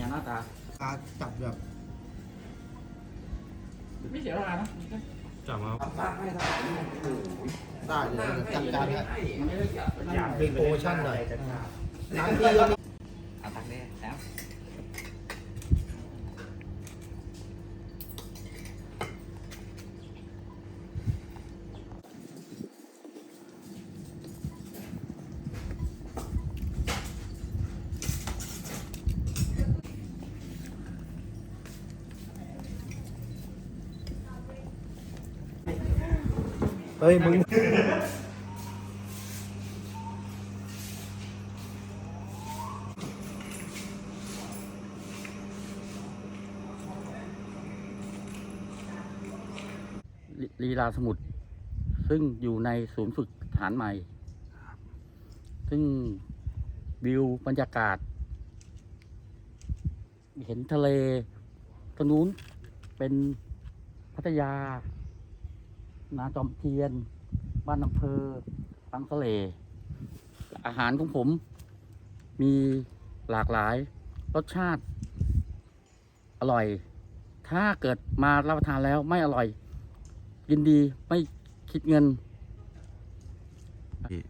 อย่างหน้าตา ตาจับแบบไม่เสียเวลานะจับมาจับได้เลยจัดการนี้อยากเป็นโปรชั่นหน่อยร้านพี่ก็ เฮ้ยมึงลีลาสมุทรซึ่งอยู่ในศูนย์ฝึกฐานใหม่ ซึ่งวิวบรรยากาศ เห็นทะเลตรงนู้นเป็นพัทยา นาจอมเทียน บ้านอำเภอบางสะเลอาหารของผม มีหลากหลาย รสชาติ อร่อย ถ้าเกิดมารับประทานแล้วไม่อร่อย ยินดีไม่คิดเงิน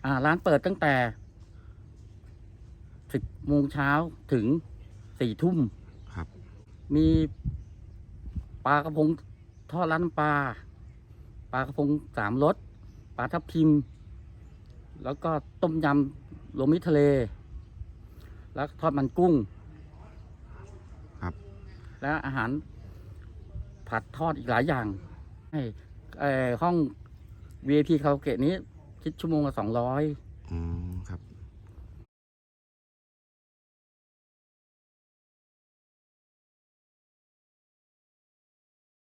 อ่า ร้านเปิดตั้งแต่สิบโมงเช้าถึงสี่ทุ่มครับ มีปลากระพงทอดร้านน้ำปลา ปลากระพงสามรสปลาทับทิม แล้วก็ต้มยำรวมมิตรทะเล แล้วทอดมันกุ้งครับ และอาหารผัดทอดอีกหลายอย่าง ให้เอ่อห้อง VIP คาราโอเกะนี้ คิดชั่วโมงละสองร้อย อืม